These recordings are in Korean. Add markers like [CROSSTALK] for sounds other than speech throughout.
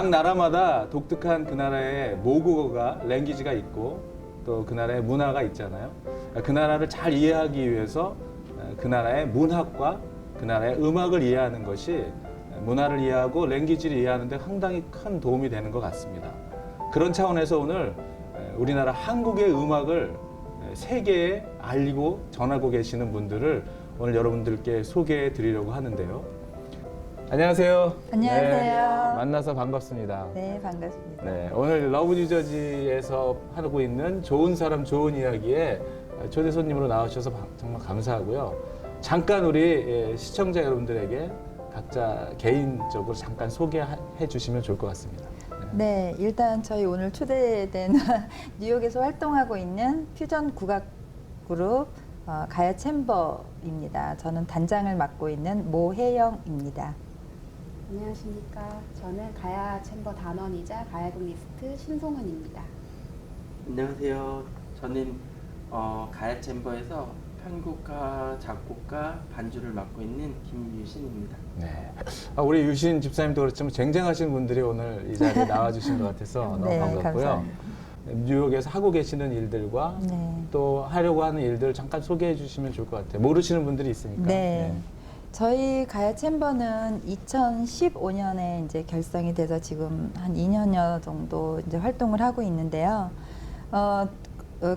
각 나라마다 독특한 그 나라의 모국어가 랭귀지가 있고 또 그 나라의 문화가 있잖아요. 그 나라를 잘 이해하기 위해서 그 나라의 문학과 그 나라의 음악을 이해하는 것이 문화를 이해하고 랭귀지를 이해하는데 상당히 큰 도움이 되는 것 같습니다. 그런 차원에서 오늘 우리나라 한국의 음악을 세계에 알리고 전하고 계시는 분들을 오늘 여러분들께 소개해 드리려고 하는데요. 안녕하세요. 안녕하세요. 네, 만나서 반갑습니다. 네, 반갑습니다. 네, 오늘 러브 뉴저지에서 하고 있는 좋은 사람 좋은 이야기에 초대 손님으로 나와주셔서 바- 정말 감사하고요. 잠깐 우리 예, 시청자 여러분들에게 각자 개인적으로 잠깐 소개해 주시면 좋을 것 같습니다. 네, 일단 저희 오늘 초대된 [LAUGHS] 뉴욕에서 활동하고 있는 퓨전 국악 그룹 어, 가야 챔버입니다. 저는 단장을 맡고 있는 모혜영입니다. 안녕하십니까. 저는 가야 챔버 단원이자 가야금 리스트 신송은입니다. 안녕하세요. 저는 어, 가야 챔버에서 편곡가, 작곡가, 반주를 맡고 있는 김유신입니다. 네. 아, 우리 유신 집사님도 그렇지만 쟁쟁하신 분들이 오늘 이 자리에 [LAUGHS] 나와주신 것 같아서 너무 네, 반갑고요. 감사합니다. 뉴욕에서 하고 계시는 일들과 네. 또 하려고 하는 일들 잠깐 소개해 주시면 좋을 것 같아요. 모르시는 분들이 있으니까. 네. 저희 가야 챔버는 2015년에 이제 결성이 돼서 지금 한 2년여 정도 이제 활동을 하고 있는데요. 어, 어,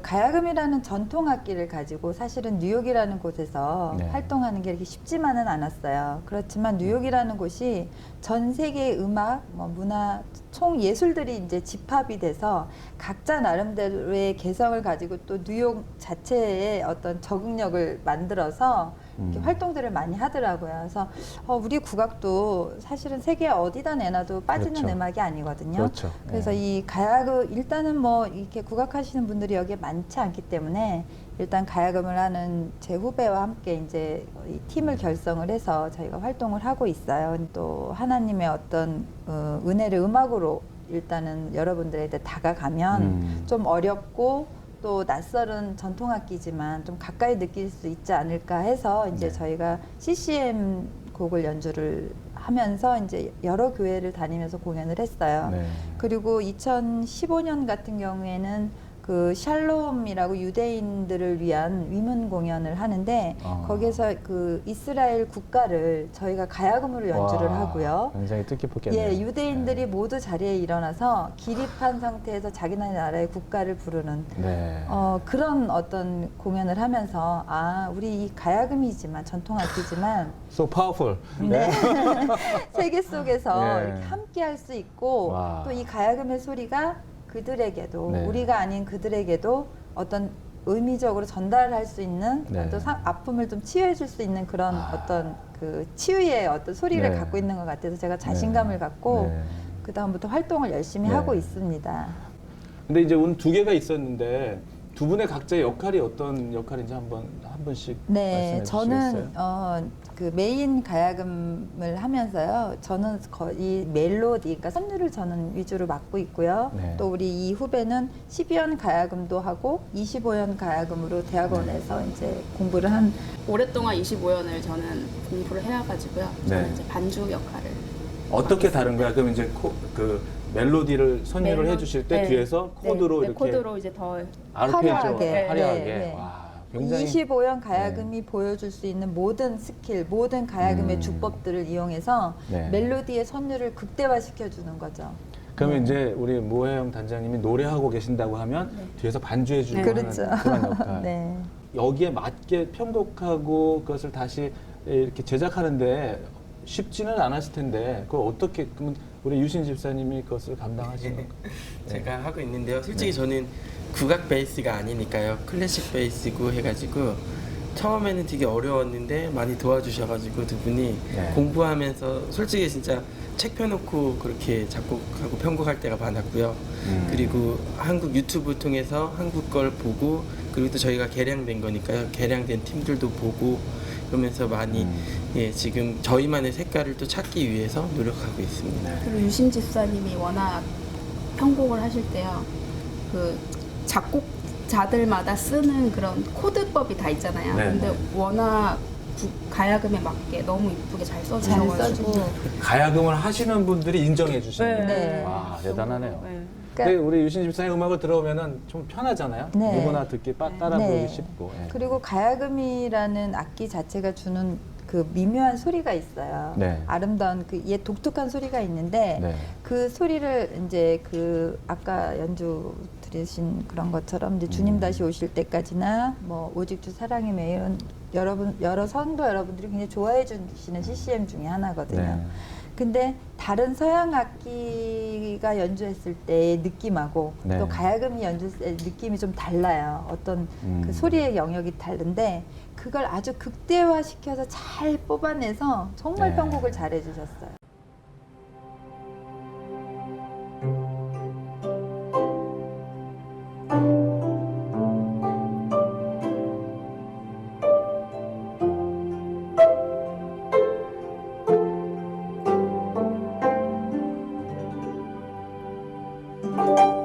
가야금이라는 전통 악기를 가지고 사실은 뉴욕이라는 곳에서 네. 활동하는 게 이렇게 쉽지만은 않았어요. 그렇지만 뉴욕이라는 곳이 전 세계의 음악, 뭐 문화, 총 예술들이 이제 집합이 돼서 각자 나름대로의 개성을 가지고 또 뉴욕 자체의 어떤 적응력을 만들어서 이렇게 음. 활동들을 많이 하더라고요. 그래서 어, 우리 국악도 사실은 세계 어디다 내놔도 빠지는 그렇죠. 음악이 아니거든요. 그렇죠. 그래서 네. 이 가야금 일단은 뭐 이렇게 국악하시는 분들이 여기 에 많지 않기 때문에 일단 가야금을 하는 제 후배와 함께 이제 이 팀을 결성을 해서 저희가 활동을 하고 있어요. 또 하나님의 어떤 어, 은혜를 음악으로 일단은 여러분들에게 다가가면 음. 좀 어렵고 또 낯설은 전통악기지만 좀 가까이 느낄 수 있지 않을까 해서 이제 네. 저희가 CCM 곡을 연주를 하면서 이제 여러 교회를 다니면서 공연을 했어요. 네. 그리고 2015년 같은 경우에는 그 샬롬이라고 유대인들을 위한 위문 공연을 하는데 아. 거기서 그 이스라엘 국가를 저희가 가야금으로 연주를 와, 하고요. 굉장히 뜻깊었겠네요. 예, 유대인들이 네. 모두 자리에 일어나서 기립한 상태에서 자기네 나라의 국가를 부르는 네. 어, 그런 어떤 공연을 하면서 아 우리 이 가야금이지만 전통 악기지만 [LAUGHS] So powerful. 네. [LAUGHS] 세계 속에서 네. [LAUGHS] 이렇게 함께 할 수 있고 와. 또이 가야금의 소리가 그들에게도 네. 우리가 아닌 그들에게도 어떤 의미적으로 전달할 수 있는 네. 또 사- 아픔을 좀 치유해 줄 수 있는 그런 아. 어떤 그 치유의 어떤 소리를 네. 갖고 있는 것 같아서 제가 자신감을 갖고 네. 그 다음부터 활동을 열심히 네. 하고 있습니다. 근데 이제 오늘 두 개가 있었는데 두 분의 각자의 역할이 어떤 역할인지 한번 한 분씩 네, 말씀해 저는 주시겠어요? 어, 그 메인 가야금을 하면서요. 저는 거의 멜로디, 그러니까 선율을 저는 위주로 맡고 있고요. 네. 또 우리 이 후배는 12연 가야금도 하고 25연 가야금으로 대학원에서 네. 이제 공부를 한 오랫동안 25년을 저는 공부를 해와가지고요. 저는 네. 이제 반주 역할을. 어떻게 다른 거야? 그럼 이제 코, 그 멜로디를 선율을 멜로- 해주실 때 네. 뒤에서 코드로 네, 네, 이렇게 코드로 이제 더 아르페지오 화려하게. 화려하게, 네, 네. 와 굉장히 25연 가야금이 보여줄 수 있는 모든 스킬, 모든 가야금의 음. 주법들을 이용해서 네. 멜로디의 선율을 극대화시켜 주는 거죠. 그러면 네. 이제 우리 모혜영 단장님이 노래하고 계신다고 하면 뒤에서 반주해 주는 네. 그렇죠. 그런 [LAUGHS] 역할. 네. 여기에 맞게 편곡하고 그것을 다시 이렇게 제작하는데 쉽지는 않았을 텐데 그걸 어떻게 그러면 우리 유신 집사님이 그것을 감당하시는 건가요? [LAUGHS] 제가 하고 있는데요. 솔직히 저는 국악 베이스가 아니니까요. 클래식 베이스고 해가지고 처음에는 되게 어려웠는데 많이 도와주셔가지고 두 분이 네. 공부하면서 솔직히 진짜 책 펴놓고 그렇게 작곡하고 편곡할 때가 많았고요. 음. 그리고 한국 유튜브 통해서 한국 걸 보고 그리고 또 저희가 개량된 거니까요. 개량된 팀들도 보고 그러면서 많이 음. 예, 지금 저희만의 색깔을 또 찾기 위해서 노력하고 있습니다. 네. 그리고 유신 집사님이 워낙 편곡을 하실 때요. 그 작곡자들마다 쓰는 그런 코드법이 다 있잖아요. 네. 근데 워낙 구- 가야금에 맞게 너무 이쁘게 잘 잘 써주셔가지고 써주고. 가야금을 하시는 분들이 인정해 주시는 네. 거예요. 네. 와 대단하네요. 네. 근데 그러니까 우리 유신 집사님 음악을 들어오면은 좀 편하잖아요. 네. 누구나 듣기 빠- 따라 네. 부르기 쉽고. 예. 그리고 가야금이라는 악기 자체가 주는 그 미묘한 소리가 있어요. 네. 아름다운 그얘 독특한 소리가 있는데 네. 그 소리를 이제 그 아까 연주 들으신 그런 것처럼 이제 음. 주님 다시 오실 때까지나 뭐 오직 주 사랑의 매일은 여러분 여러 성도 여러분들이 굉장히 좋아해 주시는 CCM 중에 하나거든요. 네. 근데 다른 서양 악기가 연주했을 때의 느낌하고 네. 또 가야금이 연주했을 때 느낌이 좀 달라요. 어떤 음. 그 소리의 영역이 다른데 그걸 아주 극대화시켜서 잘 뽑아내서 정말 네. 편곡을 잘 해주셨어요. you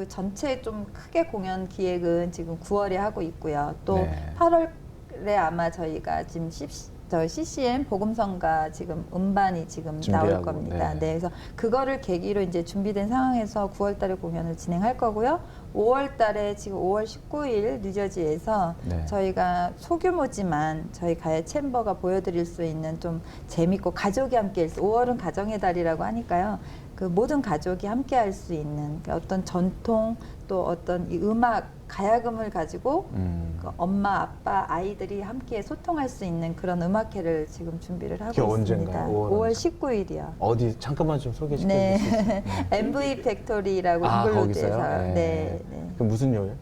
그 전체 좀 크게 공연 기획은 지금 9월에 하고 있고요. 또 네. 8월에 아마 저희가 지금 C, 저 CCM 복음성가 지금 음반이 지금 나올 준비하고, 겁니다. 네. 네. 그래서 그거를 계기로 이제 준비된 상황에서 9월달에 공연을 진행할 거고요. 5월달에 지금 5월 19일 뉴저지에서 네. 저희가 소규모지만 저희 가야 챔버가 보여드릴 수 있는 좀 재밌고 가족이 함께 5월은 가정의 달이라고 하니까요. 그 모든 가족이 함께 할 수 있는 그 어떤 전통 또 어떤 이 음악 가야금을 가지고 음. 그 엄마 아빠 아이들이 함께 소통할 수 있는 그런 음악회를 지금 준비를 하고 있습니다. 언젠가요? 5월 5월 19일이요. 어디 잠깐만 좀 소개 시켜 네. 주실 수 있어요? [LAUGHS] MV 팩토리라고 아, 잉글로드에서 거기서요? 네. 네. 네. 그 무슨 요일?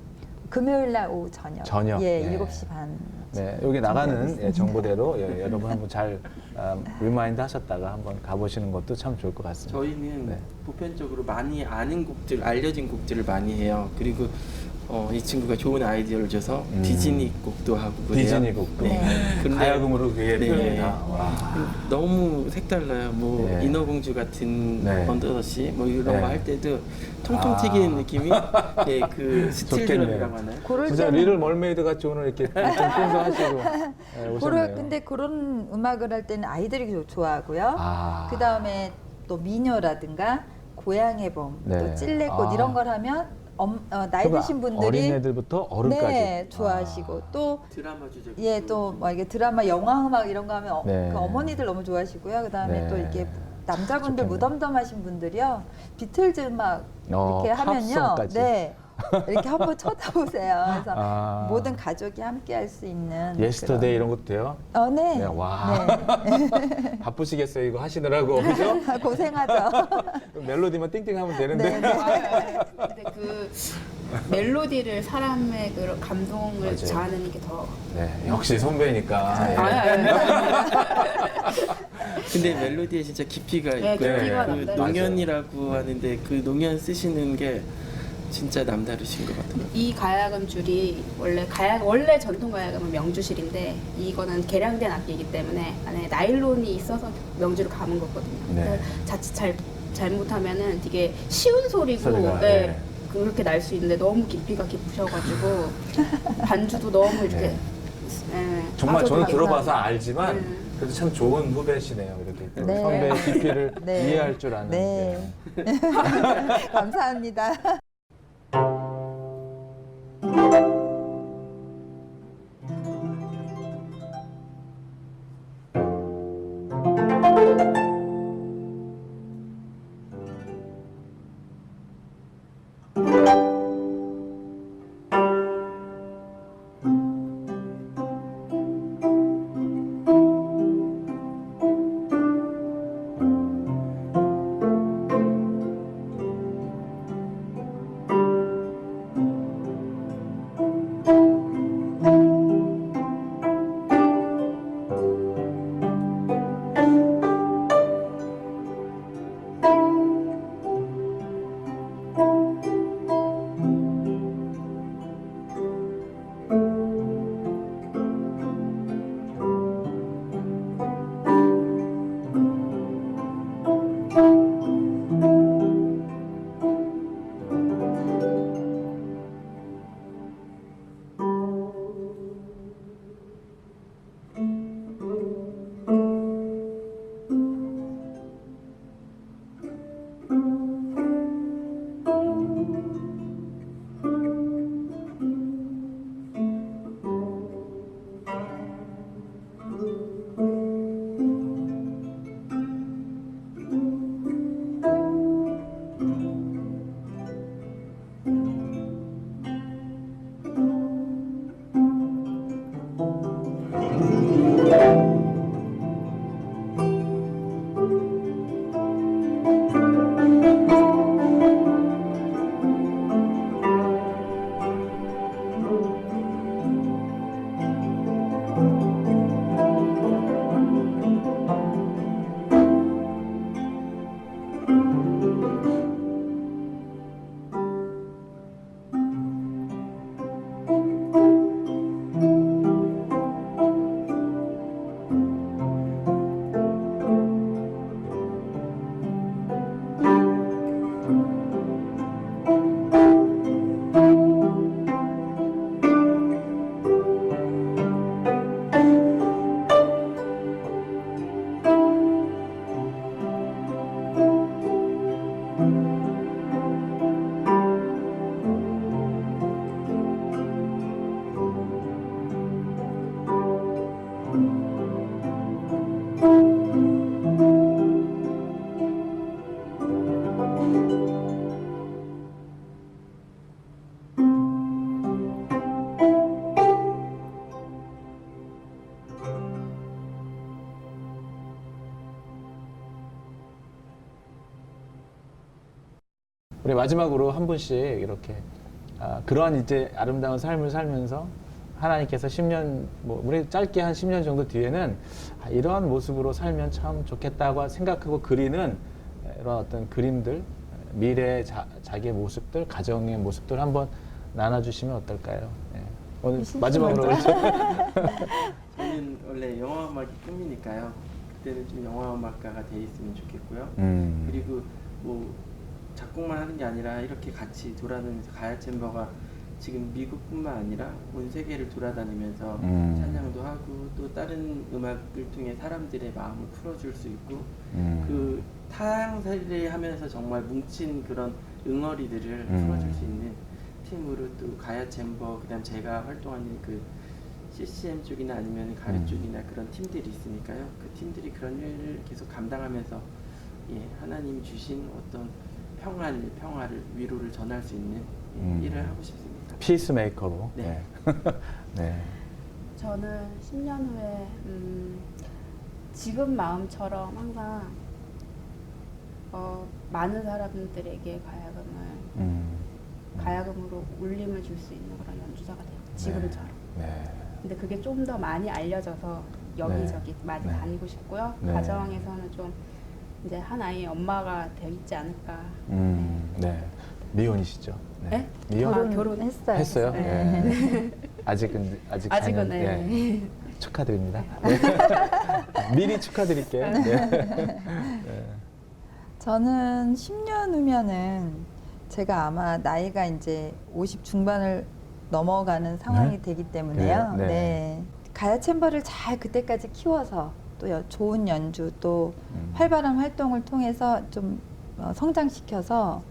금요일 날 오후 저녁. 저녁. 예, 네. 7시 반. 네, 여기 나가는 예. 정보대로 예, 여러분 한번 잘 음, 리마인드 하셨다가 한번 가보시는 것도 참 좋을 것 같습니다. 저희는 네. 보편적으로 많이 아는 곡들, 알려진 곡들을 많이 해요. 그리고 어, 이 친구가 좋은 아이디어를 줘서 음. 디즈니 곡도 하고 그래요. 디즈니 곡도 네. 근데- 가야금으로 그게 네. 표현이 다 와. 너무 색달라요. 뭐 네. 인어공주 같은 네. 번더더시 뭐 이런 네. 거 할 때도 통통 아. 튀기는 느낌이 예, 그 [LAUGHS] 스틸 좋겠네요. 드럼이라고 하나요? 그럴 진짜 때는 리를 멀메이드 같이 오늘 이렇게 [LAUGHS] 좀 하시고 예, 오셨네요. 근데 그런 음악을 할 때는 아이들이 조- 좋아하고요. 아. 그 다음에 또 미녀라든가 고향의 봄, 네. 또 찔레꽃 아. 이런 걸 하면 엄- 어, 나이 드신 분들이 어린 애들부터 어른까지 네, 좋아하시고 아. 또 드라마 주제. 예, 또 뭐 이게 드라마, 영화 음악 이런 거 하면 어, 네. 그 어머니들 너무 좋아하시고요. 그다음에 네. 또 이렇게 남자분들 좋겠네요. 무덤덤하신 분들이요. 비틀즈 음악 어, 이렇게 하면요. 팝송까지. 네. 이렇게 한번 쳐다보세요. 그래서 아. 모든 가족이 함께 할 수 있는 예스터데이 그런- 이런 것도 돼요? 어, 네. 네, 와. [LAUGHS] 바쁘시겠어요 이거 하시느라고 그죠? 네. [LAUGHS] 고생하죠. [LAUGHS] 멜로디만 띵띵 하면 되는데 네, 네. 근데 그 멜로디를 사람의 그 감동을 맞아요. 자아내는 게 더. 네, 역시 선배니까 예. 아니, 아니, 아니. 근데 멜로디에 진짜 깊이가 네, 있고요. 깊이가 그 남다르죠. 농연이라고 하는데 그 농연 쓰시는 게 진짜 남다르신 것 같아요. 이 가야금 줄이 원래 가야 원래 전통 가야금은 명주실인데 이거는 개량된 악기이기 때문에 안에 나일론이 있어서 명주를 감은 거거든요. 네. 자칫 잘 잘못하면은 되게 쉬운 소리고 소리가, 네, 네. 그렇게 날 수 있는데 너무 깊이가 깊으셔가지고 반주도 너무 이렇게 네. 네, 정말 저는 들어봐서. 알지만 네. 그래도 참 좋은 후배시네요 이렇게 또 네. 선배의 깊이를 네. 이해할 줄 아는 네. 네. [LAUGHS] 감사합니다. 마지막으로 한 분씩 이렇게 아, 그러한 이제 아름다운 삶을 살면서 하나님께서 10년 뭐 우리 짧게 한 10년 정도 뒤에는 아, 이러한 모습으로 살면 참 좋겠다고 생각하고 그리는 이런 어떤 그림들 미래의 자, 자기의 모습들 가정의 모습들 한번 나눠주시면 어떨까요? 네. 오늘 마지막으로. [LAUGHS] 저는 원래 영화 음악이 꿈이니까요. 그때는 좀 영화 음악가가 돼 있으면 좋겠고요. 음. 그리고 뭐 작곡만 하는 게 아니라 이렇게 같이 돌아다니면서 가야 챔버가 지금 미국뿐만 아니라 온 세계를 돌아다니면서 음. 찬양도 하고 또 다른 음악을 통해 사람들의 마음을 풀어줄 수 있고 음. 그 타향살이를 하면서 정말 뭉친 그런 응어리들을 음. 풀어줄 수 있는 팀으로 또 가야 챔버 그다음 제가 활동하는 그 CCM 쪽이나 아니면 가르 음. 쪽이나 그런 팀들이 있으니까요. 그 팀들이 그런 일을 계속 감당하면서 예, 하나님 주신 어떤 평안을 평화를 위로를 전할 수 있는 예, 음. 일을 하고 싶습니다. 피스메이커로. 네. 네. [LAUGHS] 네. 저는 10년 후에 음, 지금 마음처럼 항상 어, 많은 사람들에게 가야금을 음. 가야금으로 울림을 줄 수 있는 그런 연주자가 돼요. 지금처럼. 네. 근데 그게 좀 더 많이 알려져서 여기저기 많이 네. 다니고 싶고요. 네. 가정에서는 좀 이제 한 아이의 엄마가 되어 있지 않을까. 음, 네. 미혼이시죠? 네? 미혼? 결혼- 결혼했어요. 했어요? 네. 네. [LAUGHS] 아직은 아직 아직은 4년, 네. 예. 축하드립니다. [LAUGHS] 네. 미리 축하드릴게요. 네. [LAUGHS] 네. 저는 10년 후면은 제가 아마 나이가 이제 50 중반을 넘어가는 상황이 네? 되기 때문에요. 그래요? 네. 네. 가야 챔버를 잘 그때까지 키워서 또 여- 좋은 연주 또 음. 활발한 활동을 통해서 좀 어, 성장시켜서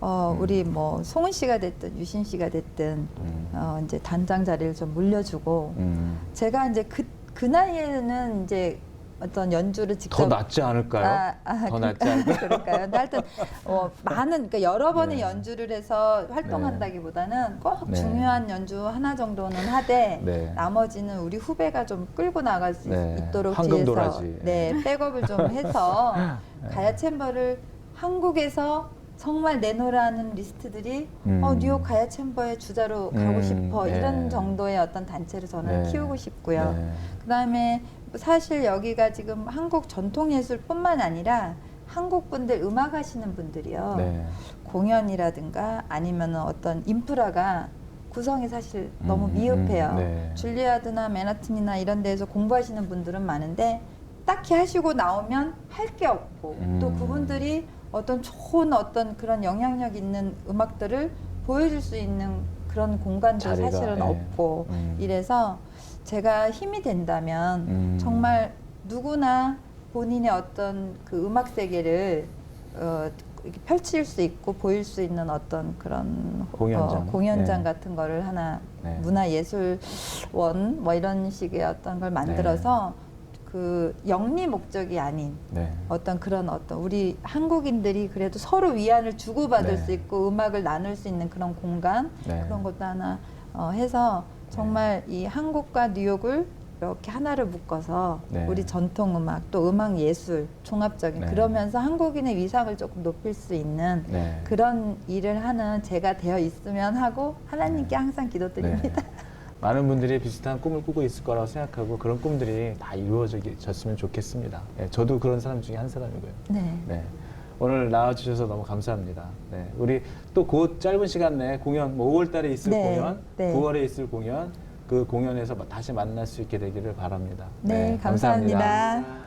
어, 음. 우리 뭐 송은 씨가 됐든 유신 씨가 됐든 음. 어, 이제 단장 자리를 좀 물려주고 음. 제가 이제 그, 그 나이에는 이제 어떤 연주를 직접 더 낫지 않을까요? 아, 아, 더 낫지 그럴까- 않을까요? [LAUGHS] 그럴까요? 근데 하여튼 어, 많은 그러니까 여러 번의 네. 연주를 해서 활동한다기보다는 꼭 네. 중요한 연주 하나 정도는 하되 네. 나머지는 우리 후배가 좀 끌고 나갈 수 네. 있도록 황금 뒤에서 도라지. 네 백업을 좀 해서 [LAUGHS] 네. 가야 챔버를 한국에서 정말 내놓으라는 리스트들이 음. 어, 뉴욕 가야 챔버의 주자로 가고 음, 싶어 네. 이런 정도의 어떤 단체를 저는 네. 키우고 싶고요. 네. 그다음에 사실 여기가 지금 한국 전통 예술뿐만 아니라 한국 분들 음악 하시는 분들이요 네. 공연이라든가 아니면 어떤 인프라가 구성이 사실 너무 음, 미흡해요. 음, 네. 줄리아드나 맨하튼이나 이런 데서 공부하시는 분들은 많은데 딱히 하시고 나오면 할 게 없고 음. 또 그분들이 어떤 좋은 어떤 그런 영향력 있는 음악들을 보여줄 수 있는 그런 공간도 자리가, 사실은 예. 없고 음. 이래서 제가 힘이 된다면 음. 정말 누구나 본인의 어떤 그 음악 세계를 어, 이렇게 펼칠 수 있고 보일 수 있는 어떤 그런 공연장. 어, 공연장 네. 같은 거를 하나 네. 문화예술원 뭐 이런 식의 어떤 걸 만들어서 그 영리 목적이 아닌 네. 어떤 그런 어떤 우리 한국인들이 그래도 서로 위안을 주고받을 네. 수 있고 음악을 나눌 수 있는 그런 공간 네. 그런 것도 하나 어, 해서 정말 이 한국과 뉴욕을 이렇게 하나를 묶어서 네. 우리 전통 음악 또 음악 예술 종합적인 네. 그러면서 한국인의 위상을 조금 높일 수 있는 네. 그런 일을 하는 제가 되어 있으면 하고 하나님께 네. 항상 기도드립니다. 네. 많은 분들이 비슷한 꿈을 꾸고 있을 거라고 생각하고 그런 꿈들이 다 이루어졌으면 좋겠습니다. 네, 저도 그런 사람 중에 한 사람이고요. 네. 네. 오늘 나와주셔서 너무 감사합니다. 네. 우리 또그 짧은 시간 내에 공연, 뭐 5월 달에 있을 네, 공연, 네. 9월에 있을 공연, 그 공연에서 다시 만날 수 있게 되기를 바랍니다. 네, 감사합니다. 감사합니다.